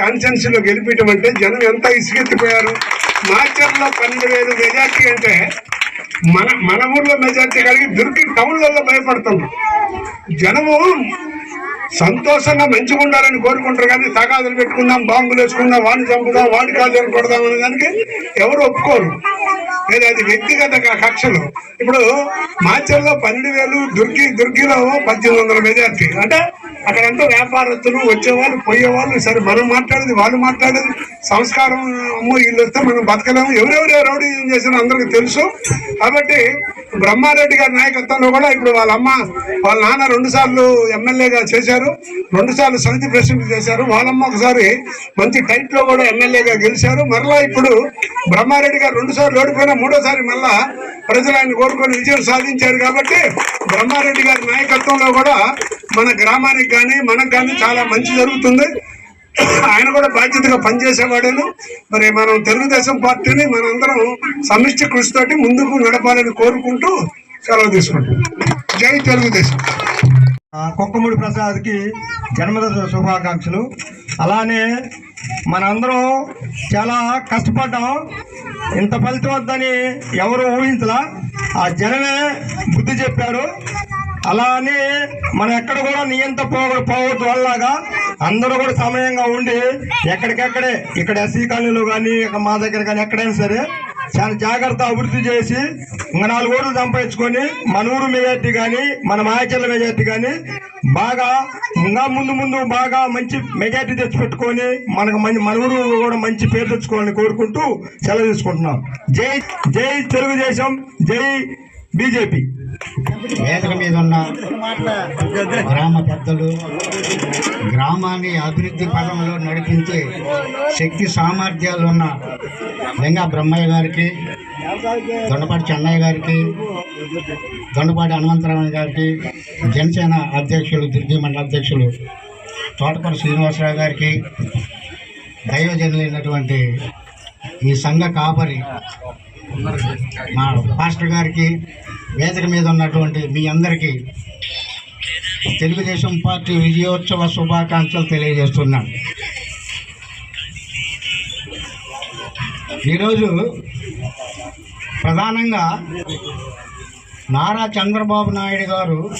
కాన్స్టిట్యున్సీలో గెలిపించడం అంటే జనం ఎంత ఇసుకెత్తిపోయారు? మార్చర్లో పన్నెండు వేలు మెజార్టీ అంటే మన మన ఊర్లో మెజార్టీ కలిగి దుర్గి టౌన్లలో భయపడుతున్నారు. జనము సంతోషంగా మంచిగా ఉండాలని కోరుకుంటారు కానీ తగాదులు పెట్టుకుందాం బాంబులు వేసుకుందాం వాడిని చంపుదాం వాడి కాళ్ళు కొడదాం అనే దానికి ఎవరు ఒప్పుకోరు. లేదా అది వ్యక్తిగత కక్షలు. ఇప్పుడు మాచర్లో పన్నెండు వేలు దుర్గి దుర్గిలో పద్దెనిమిది వందల మెజార్టీ. అంటే అక్కడంతా వ్యాపారస్తులు వచ్చేవాళ్ళు పోయేవాళ్ళు సరే మనం మాట్లాడేది వాళ్ళు మాట్లాడేది సంస్కారం అమ్మో వీళ్ళు వస్తే మనం బతకలేము. ఎవరెవరు రౌడీ చేసిన అందరికీ తెలుసు. కాబట్టి బ్రహ్మారెడ్డి గారి నాయకత్వంలో కూడా ఇప్పుడు వాళ్ళ అమ్మ వాళ్ళ నాన్న రెండు సార్లు ఎమ్మెల్యేగా చేశారు. రెండు సార్లు సమితి ప్రెసిడెంట్ చేశారు. వాళ్ళమ్మ ఒకసారి మంచి టైట్లో కూడా ఎమ్మెల్యేగా గెలిచారు. మరలా ఇప్పుడు బ్రహ్మారెడ్డి గారు రెండు సార్లు ఓడిపోయినా మూడోసారి మళ్ళా ప్రజలు ఆయన కోరుకొని విజయం సాధించారు. కాబట్టి బ్రహ్మారెడ్డి గారి నాయకత్వంలో కూడా మన గ్రామానికి కానీ మనకు కానీ చాలా మంచి జరుగుతుంది. ఆయన కూడా బాధ్యతగా పనిచేసేవాడేను. మరి మనం తెలుగుదేశం పార్టీని మనందరం సమిష్టి కృషితోటి ముందుకు నడపాలని కోరుకుంటూ సెలవు తీసుకుంటాం జై తెలుగుదేశం. ఆ, కుక్కముడి ప్రసాద్కి జన్మదిన శుభాకాంక్షలు. అలానే మనందరం చాలా కష్టపడ్డాం. ఇంత ఫలితం వద్దని ఎవరు ఊహించలా. ఆ జనమే బుద్ధి చెప్పారు. అలా అని మనం ఎక్కడ కూడా నియంత పోగ పోవద్దు వల్లగా అందరూ కూడా సమయంగా ఉండి ఎక్కడికెక్కడే ఇక్కడ ఎస్సీ కాలనీలో కానీ మా దగ్గర కానీ ఎక్కడైనా సరే చాలా జాగ్రత్త అభివృద్ధి చేసి ఇంకా నాలుగు ఓట్లు సంపాదించుకొని మన ఊరు మెజార్టీ కానీ మన మాయచర్ల మెజార్టీ కానీ బాగా ఇంకా ముందు ముందు బాగా మంచి మెజార్టీ తెచ్చిపెట్టుకొని మనకు మంచి మన ఊరు కూడా మంచి పేరు తెచ్చుకోవాలని కోరుకుంటూ సెలవు తీసుకుంటున్నాం. జై జై తెలుగుదేశం జై బీజేపీ. వేదిక మీద ఉన్న గ్రామ పెద్దలు గ్రామాన్ని అభివృద్ధి పదంలో నడిపించే శక్తి సామర్థ్యాలు ఉన్న లింగా బ్రహ్మయ్య గారికి దొండపాటి చెన్నయ్య గారికి దొండపాటి హనుమంతరావు గారికి జనసేన అధ్యక్షులు దుర్గి మండల అధ్యక్షులు తోటకూర శ్రీనివాసరావు గారికి దైవజనులైనటువంటి ఈ సంఘ కాపరి మా పాస్టర్ గారికి వేదిక మీద ఉన్నటువంటి మీ అందరికీ తెలుగుదేశం పార్టీ విజయోత్సవ శుభాకాంక్షలు తెలియజేస్తున్నాను. ఈరోజు ప్రధానంగా నారా చంద్రబాబు నాయుడు గారు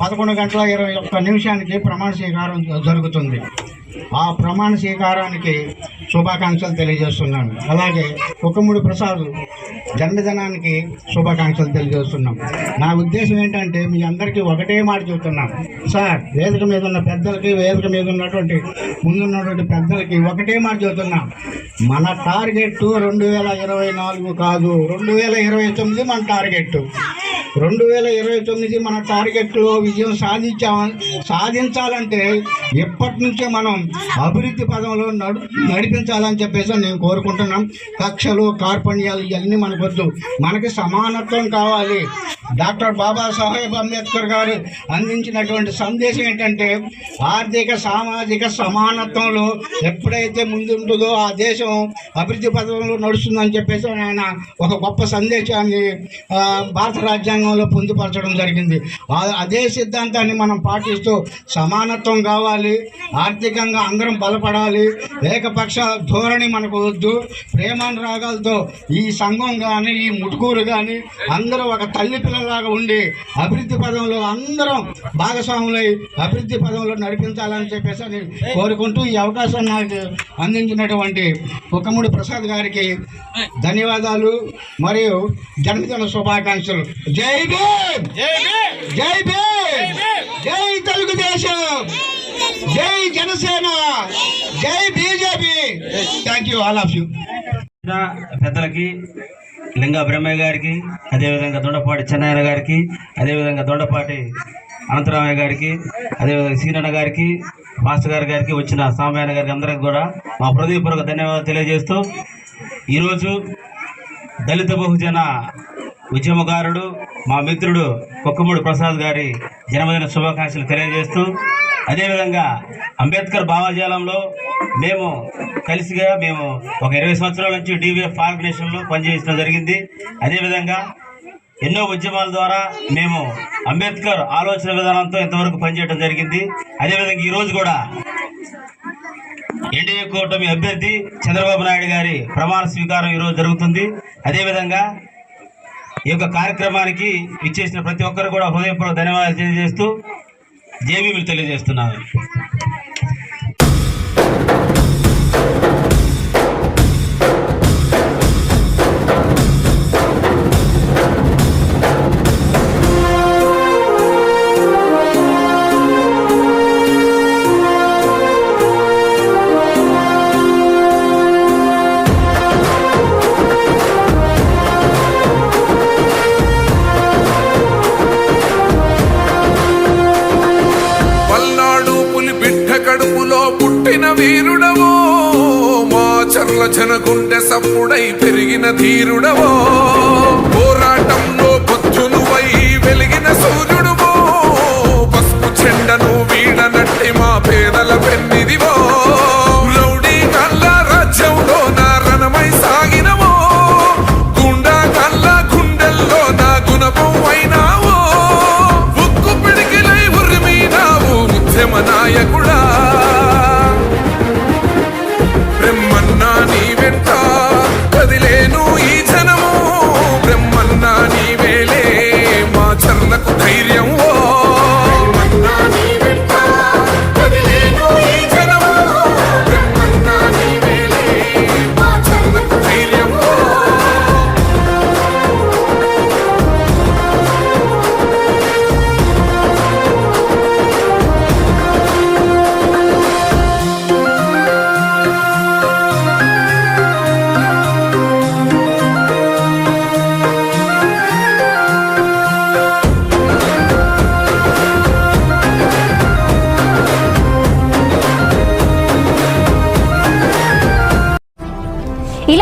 పదకొండు గంటల ఇరవై ఒక్క నిమిషానికి ప్రమాణ స్వీకారం జరుగుతుంది. ఆ ప్రమాణ స్వీకారానికి శుభాకాంక్షలు తెలియజేస్తున్నాను. అలాగే కుక్కముడి ప్రసాద్ జన్మదినానికి శుభాకాంక్షలు తెలియజేస్తున్నాం. నా ఉద్దేశం ఏంటంటే మీ అందరికీ ఒకటే మాట చెబుతున్నాం. సార్ వేదిక మీద ఉన్న పెద్దలకి వేదిక మీద ఉన్నటువంటి ముందున్నటువంటి పెద్దలకి ఒకటే మాట చెబుతున్నాం. మన టార్గెట్ రెండు వేల ఇరవై నాలుగు కాదు రెండు వేల ఇరవై తొమ్మిది మన టార్గెట్ రెండు వేల ఇరవై తొమ్మిది మన టార్గెట్లో విజయం సాధించా సాధించాలంటే ఎప్పటి నుంచే మనం అభివృద్ధి పదంలో నడు నడిపించాలని చెప్పేసి నేను కోరుకుంటున్నాం. కక్షలు కార్పణ్యాలు ఇవన్నీ మనకు మనకొద్దు మనకి సమానత్వం కావాలి. డాక్టర్ బాబాసాహెబ్ అంబేద్కర్ గారు అందించినటువంటి సందేశం ఏంటంటే ఆర్థిక సామాజిక సమానత్వంలో ఎప్పుడైతే ముందుంటుందో ఆ దేశం అభివృద్ధి పథకంలో నడుస్తుందని చెప్పేసి ఆయన ఒక గొప్ప సందేశాన్ని భారత రాజ్యాంగంలో పొందుపరచడం జరిగింది. అదే సిద్ధాంతాన్ని మనం పాటిస్తూ సమానత్వం కావాలి ఆర్థికంగా అందరం బలపడాలి ఏకపక్ష ధోరణి మనకు వద్దు ప్రేమానురాగాలతో ఈ సంఘం కానీ ఈ ముటుకూరు కానీ అందరూ ఒక తల్లి పిల్లలాగా ఉండి అభివృద్ధి పదంలో అందరం భాగస్వాములై అభివృద్ధి పదంలో నడిపించాలని చెప్పేసి అని కోరుకుంటూ ఈ అవకాశం నాకు అందించినటువంటి కుక్కముడి ప్రసాద్ గారికి ధన్యవాదాలు మరియు జన్మదిన శుభాకాంక్షలు. జై భీమ్! జై భీమ్! జై తెలుగుదేశం! జై జనసేన! జై BJP! Thank you all of you పెద్దలకి లింగా బ్రహ్మయ్య గారికి అదేవిధంగా దొండపాటి చెన్నయ్య గారికి అదేవిధంగా దొండపాటి అనంతరామయ్య గారికి అదేవిధంగా సీనన్న గారికి మాస్టర్ గారి గారికి వచ్చిన సామయ్య గారికి అందరికి కూడా మా హృదయపూర్వక ధన్యవాదాలు తెలియజేస్తూ ఈరోజు దళిత బహుజన ఉద్యమకారుడు మా మిత్రుడు కుక్కమూడి ప్రసాద్ గారి జన్మదిన శుభాకాంక్షలు తెలియజేస్తూ అదేవిధంగా అంబేద్కర్ భావజాలంలో మేము కలిసిగా మేము ఒక ఇరవై సంవత్సరాల నుంచి డివిఎఫ్ ఆర్గనైజేషన్లో పనిచేయడం జరిగింది. అదేవిధంగా ఎన్నో ఉద్యమాల ద్వారా మేము అంబేద్కర్ ఆలోచన విధానంతో ఇంతవరకు పనిచేయడం జరిగింది. అదేవిధంగా ఈరోజు కూడా ఎన్డీఏ కూటమి అభ్యర్థి చంద్రబాబు నాయుడు గారి ప్రమాణ స్వీకారం ఈరోజు జరుగుతుంది. అదేవిధంగా ఈ యొక్క కార్యక్రమానికి ఇచ్చేసిన ప్రతి ఒక్కరు కూడా హృదయపూర్వక ధన్యవాదాలు తెలియజేస్తూ జేబీలు తెలియజేస్తున్నారు. ఆలోచన గుండె సప్పుడై పెరిగిన ధీరుడవో. పోరాటంలో పొద్దునువై వెలిగిన సూర్యుడువో. పసుపు చెండను వీడు మన్నా నీ వెంట. కదిలేను ఈ